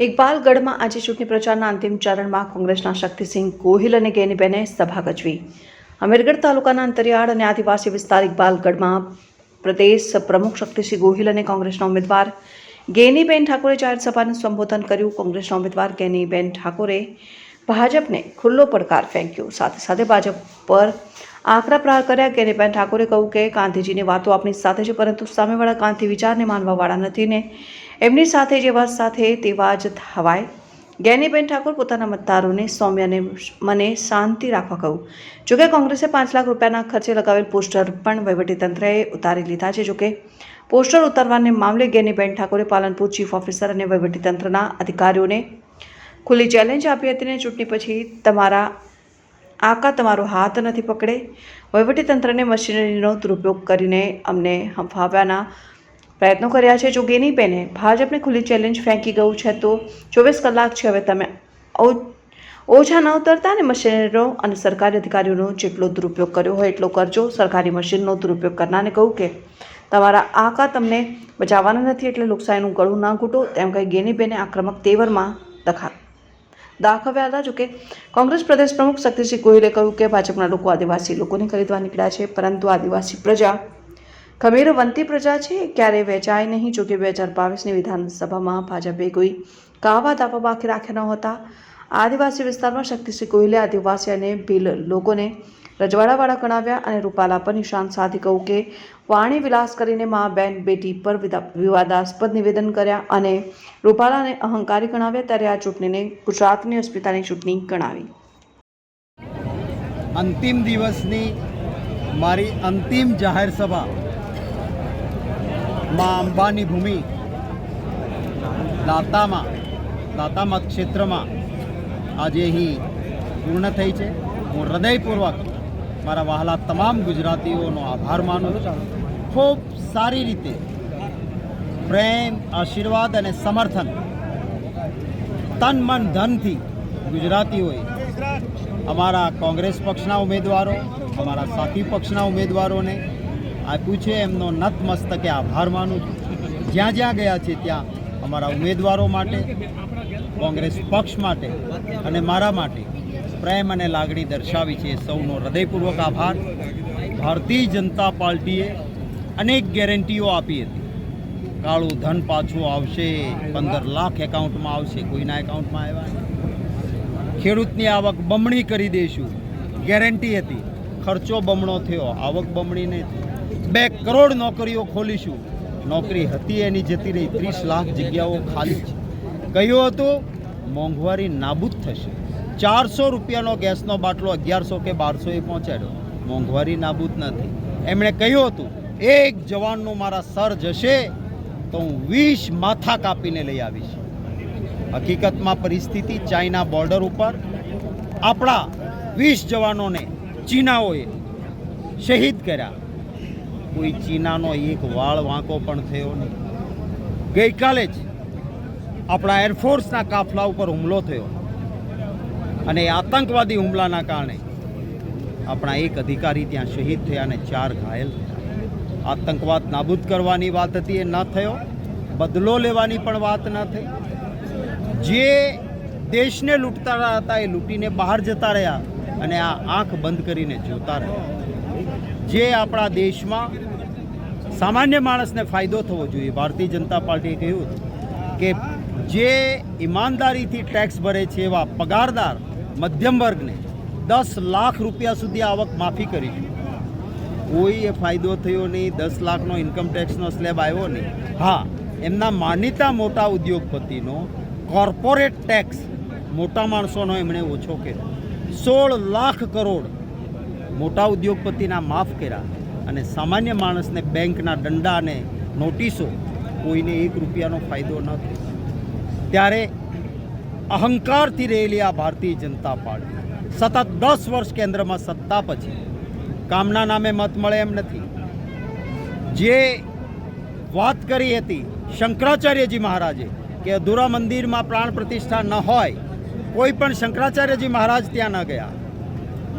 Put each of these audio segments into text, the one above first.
ઇકબાલગઢમાં આજે ચૂંટણી પ્રચારના અંતિમ ચરણમાં કોંગ્રેસના શક્તિસિંહ ગોહિલ અને ગેનીબેને સભા ગજવી. અમીરગઢ તાલુકાના અંતરિયાળ અને આદિવાસી વિસ્તાર ઇકબાલગઢમાં પ્રદેશ પ્રમુખ શક્તિસિંહ ગોહિલ અને કોંગ્રેસના ઉમેદવાર ગેનીબેન ઠાકોરે જાહેર સભાને સંબોધન કર્યું. કોંગ્રેસના ઉમેદવાર ગેનીબેન ઠાકોરે ભાજપને ખુલ્લો પડકાર ફેંક્યો. સાથે સાથે ભાજપ પર આકરા પ્રહાર કર્યા. ગેનીબેન ઠાકોરે કહ્યું કે ગાંધીજીની વાતો આપણી સાથે છે, પરંતુ સામેવાળા ગાંધી વિચારને માનવાવાળા નથી ને એમની સાથે જેવા સાથે તેવા જ થવાય. જ્ઞાનીબેન ઠાકોર પોતાના મતદારોને સૌમ્ય અને મને શાંતિ રાખવા કહ્યું જોકે કોંગ્રેસે પાંચ લાખ રૂપિયાના ખર્ચે લગાવેલ પોસ્ટર પણ વહીવટીતંત્રએ ઉતારી લીધા છે. જોકે પોસ્ટર ઉતારવાને મામલે જ્ઞાનીબેન ઠાકોરે પાલનપુર ચીફ ઓફિસર અને વહીવટીતંત્રના અધિકારીઓને ખુલ્લી ચેલેન્જ આપી હતી અને ચૂંટણી પછી તમારા આકા તમારો હાથ નથી પકડે. વહીવટીતંત્રને મશીનરીનો દુરુપયોગ કરીને અમને હંફાવ્યાના પ્રયત્નો કર્યા છે જો ગેનીબેને ભાજપને ખુલ્લી ચેલેન્જ ફેંકી ગયું છે તો ચોવીસ કલાક છે હવે તમે ઓછા ન ઉતરતા અને મશીનરો અને સરકારી અધિકારીઓનો જેટલો દુરુપયોગ કર્યો હોય એટલો કરજો. સરકારી મશીનનો દુરુપયોગ કરનારને કહું કે તમારા આકા તમને બચાવવાના નથી એટલે લોકશાહીનું ગળું ના ઘૂંટો તેમ કહી ગેનીબેને આક્રમક તેવરમાં દખા દાખવ્યા હતા. જોકે કોંગ્રેસ પ્રદેશ પ્રમુખ શક્તિસિંહ ગોહિલે કહ્યું કે ભાજપના લોકો આદિવાસી લોકોને ખરીદવા નીકળ્યા છે, પરંતુ આદિવાસી પ્રજા ખમીરવંતી પ્રજા છે ક્યારેય વેચાય નહીં, જોકે બે હજાર બાવીસની વિધાનસભામાં ભાજપે કોઈ કાવા દાવા બાકી રાખ્યા ન હતા આદિવાસી વિસ્તારમાં શક્તિસિંહ ગોહિલે આદિવાસી અને ભીલ લોકોને રજવાડાવાળા ગણાવ્યા અને રૂપાલા પર નિશાન સાધી કહું કે, વાણી વિલાસ કરીને મા બેન બેટી પર વિદા- વિવાદાસ્પદ નિવેદન કર્યા અને રૂપાલાને અહંકારી ગણાવ્યા ત્યારે આ ચૂંટણીને ગુજરાતની અસ્મિતાની ચૂંટણી ગણાવી. અંતિમ દિવસની મારી અંતિમ જાહેર સભા માં અંબાની ભૂમિ. દાતામાં દાતામાં ક્ષેત્રમાં આજે અહીં પૂર્ણ થઈ છે. હું હૃદયપૂર્વક મારા વહાલા તમામ ગુજરાતીઓનો આભાર માનું છું. ખૂબ સારી રીતે પ્રેમ, આશીર્વાદ અને સમર્થન તન મન ધનથી ગુજરાતીઓએ અમારા કોંગ્રેસ પક્ષના ઉમેદવારો, અમારા સાથી પક્ષના ઉમેદવારોને આપ્યું છે એમનો નતમસ્તકે આભાર માનું છું. જ્યાં જ્યાં ગયા છે ત્યાં અમારા ઉમેદવારો માટે, કોંગ્રેસ પક્ષ માટે અને મારા માટે પ્રેમ અને લાગણી દર્શાવી છે. સૌનો હૃદયપૂર્વક આભાર. ભારતીય જનતા પાર્ટીએ અનેક ગેરંટીઓ આપી હતી. કાળું ધન પાછું આવશે, પંદર લાખ એકાઉન્ટમાં આવશે, કોઈના એકાઉન્ટમાં આવ્યા ખેડૂતની આવક બમણી કરી દઈશું ગેરંટી હતી. ખર્ચો બમણો થયો. આવક બમણી નહીં બે કરોડ નોકરીઓ ખોલીશું. નોકરી હતી એની જતી રહી. ત્રીસ લાખ જગ્યાઓ ખાલી છે. કહ્યું હતું, મોંઘવારી નાબૂદ થશે. ચારસો રૂપિયાનો ગેસનો બાટલો અગિયારસો કે બારસો એ પહોંચાડ્યો. મોંઘવારી નાબૂદ નથી એમણે કહ્યું હતું, એક જવાનનું મારા સર જશે તો હું વીસ માથા કાપીને લઈ આવીશ. હકીકતમાં પરિસ્થિતિ ચાઇના બોર્ડર ઉપર. આપણા વીસ જવાનોને ચીનાઓએ શહીદ કર્યા. કોઈ ચીનાનો એક વાળ વાંકો પણ થયો નહીં. ગઈકાલે જ આપણા એરફોર્સના કાફલા ઉપર હુમલો થયો. અને આતંકવાદી હુમલાના કારણે આપણા એક અધિકારી ત્યાં શહીદ થયા અને ચાર ઘાયલ આતંકવાદ નાબૂદ કરવાની વાત હતી એ ન થયો. બદલો લેવાની પણ વાત ન થઈ. જે દેશને લૂંટતા હતા એ લૂંટીને બહાર જતા રહ્યા અને આ આંખ બંધ કરીને જોતા રહ્યા. જે આપણા દેશમાં સામાન્ય માણસને ફાયદો થવો જોઈએ. ભારતીય જનતા પાર્ટીએ કહ્યું કે જે ઈમાનદારીથી ટેક્સ ભરે છે એવા પગારદાર મધ્યમ વર્ગને દસ લાખ રૂપિયા સુધી આવક માફી કરીશું કોઈ એ ફાયદો થયો નહીં, દસ લાખનો ઇન્કમ ટેક્સનો સ્લેબ આવ્યો નહીં. હા, એમના માનીતા મોટા ઉદ્યોગપતિનો કોર્પોરેટ ટેક્સ મોટા માણસોનો એમણે ઓછો કર્યો. સોળ લાખ કરોડ મોટા ઉદ્યોગપતિના માફ કર્યા અને સામાન્ય માણસને બેંકના દંડા અને નોટિસો કોઈને એક રૂપિયાનો ફાયદો ન થયો. ત્યારે અહંકારથી રહેલી આ ભારતીય જનતા પાર્ટી સતત દસ વર્ષ કેન્દ્રમાં સત્તા પછી કામના નામે મત મળે એમ નથી. જે વાત કરી હતી શંકરાચાર્યજી મહારાજે કે અધૂરા મંદિરમાં પ્રાણ પ્રતિષ્ઠા ન હોય, કોઈ પણ શંકરાચાર્યજી મહારાજ ત્યાં ન ગયા.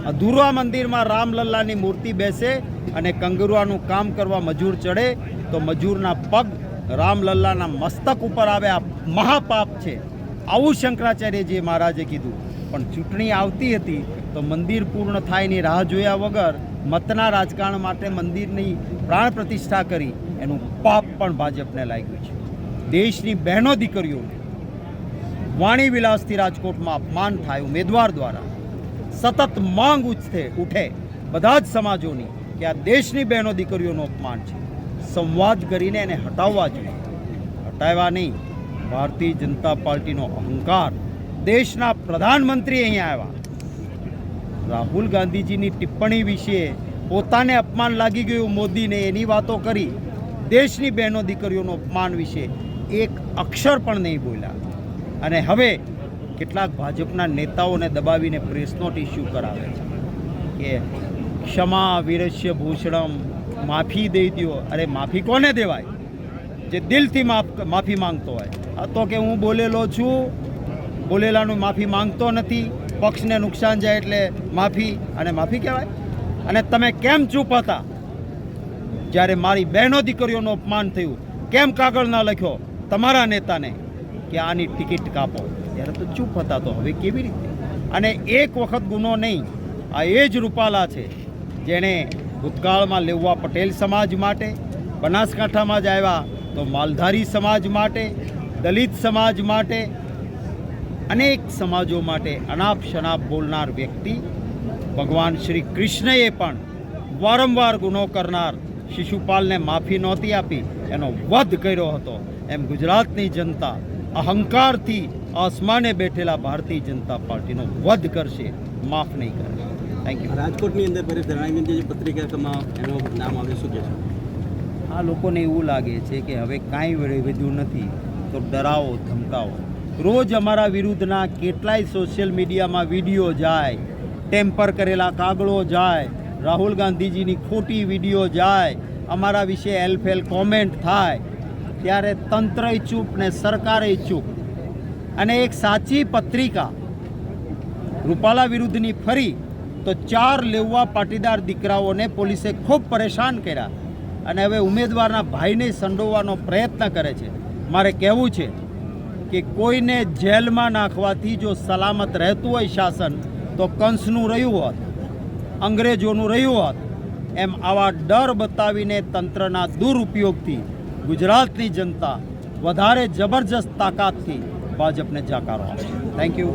અધૂરા મંદિરમાં રામલલ્લાની મૂર્તિ બેસે અને કંગરુઆનું કામ કરવા મજૂર ચડે, તો મજૂરના પગ રામલલ્લાના મસ્તક ઉપર આવે. આ મહાપાપ છે. આવું શંકરાચાર્યજી મહારાજે કીધું. પણ ચૂંટણી આવતી હતી, તો મંદિર પૂર્ણ થાય એની રાહ જોયા વગર મતના રાજકારણ માટે મંદિરની પ્રાણ પ્રતિષ્ઠા કરી. એનું પાપ પણ ભાજપને લાગ્યું છે. દેશની બહેનો દીકરીઓને વાણી વિલાસથી રાજકોટમાં અપમાન થાય ઉમેદવાર દ્વારા. સતત માંગ ઉઠે ઉઠે. બધા જ સમાજોની કે આ દેશની બહેનો દીકરીઓનું અપમાન છે. સંવાદ કરીને એને હટાવવા જોઈએ. હટાવ્યા નહીં. ભારતીય જનતા પાર્ટીનો અહંકાર દેશના પ્રધાનમંત્રી અહીંયા આવ્યા. રાહુલ ગાંધીજીની ટિપ્પણી વિશે પોતાને અપમાન લાગી ગયું મોદીને એની વાતો કરી. દેશની બહેનો દીકરીઓનું અપમાન વિશે એક અક્ષર પણ નહીં બોલ્યા. અને હવે કેટલાક ભાજપના નેતાઓને દબાવીને પ્રેસ નોટ ઇસ્યુ કરાવે છે કે ક્ષમા, વિરસ્ય, ભૂષણમ, માફી દઈ દો અરે, માફી કોને દેવાય? જે દિલથી માફ, માફી માંગતો હોય. આ તો કે હું બોલેલો છું. બોલેલાનું માફી માંગતો નથી. પક્ષને નુકસાન જાય એટલે માફી. અને માફી કહેવાય? અને તમે કેમ ચૂપ હતા? જ્યારે મારી બહેનો દીકરીઓનું અપમાન થયું, કેમ કાગળ ના લખ્યો? તમારા નેતાને કે આની ટિકિટ કાપો. ત્યારે તો ચૂપ હતા તો હવે કેવી રીતે? અને એક વખત ગુનો નહીં, આ એ જ રૂપાલા છે જેણે ભૂતકાળમાં લેવા પટેલ સમાજ માટે, બનાસકાંઠામાં જ આવ્યા તો માલધારી સમાજ માટે, દલિત સમાજ માટે, અનેક સમાજો માટે અનાપ શનાપ બોલનાર વ્યક્તિ ભગવાન શ્રી કૃષ્ણએ પણ વારંવાર ગુનો કરનાર શિશુપાલને માફી નહોતી આપી, એનો વધ કર્યો હતો. એમ ગુજરાતની જનતા અહંકારથી આસમાને બેઠેલા ભારતીય જનતા પાર્ટીનો વધ કરશે માફ નહીં કરે. થેન્ક યુ રાજકોટની અંદર પરેશ ધાનાણીની જે પત્રિકામાં એનું નામ આવે શું છે? આ લોકોને એવું લાગે છે કે હવે કાંઈ વધ્યું નથી તો ડરાવો ધમકાવો. રોજ અમારા વિરુદ્ધના કેટલાય સોશિયલ મીડિયામાં વીડિયો જાય ટેમ્પર કરેલા કાગળો જાય રાહુલ ગાંધીજીની ખોટી વીડિયો જાય અમારા વિશે એલફેલ કોમેન્ટ થાય. ત્યારે તંત્રય ચૂપ ને સરકારે ચૂપ. અને એક સાચી પત્રિકા રૂપાલા વિરુદ્ધની ફરી તો ચાર લેવવા પાટીદાર દીકરાઓને પોલીસે ખૂબ પરેશાન કર્યા અને હવે ઉમેદવારના ભાઈને સંડોવાનો પ્રયત્ન કરે છે. મારે કહેવું છે કે કોઈને જેલમાં નાખવાથી જો સલામત રહેતું હોય શાસન, તો કંસનું રહ્યું હોત, અંગ્રેજોનું રહ્યું હોત, એમ આવા ડર બતાવીને તંત્રના દુરુપયોગથી ગુજરાતની જનતા વધારે જબરજસ્ત તાકાતથી ભાજપને જાકારો આપશે. Thank you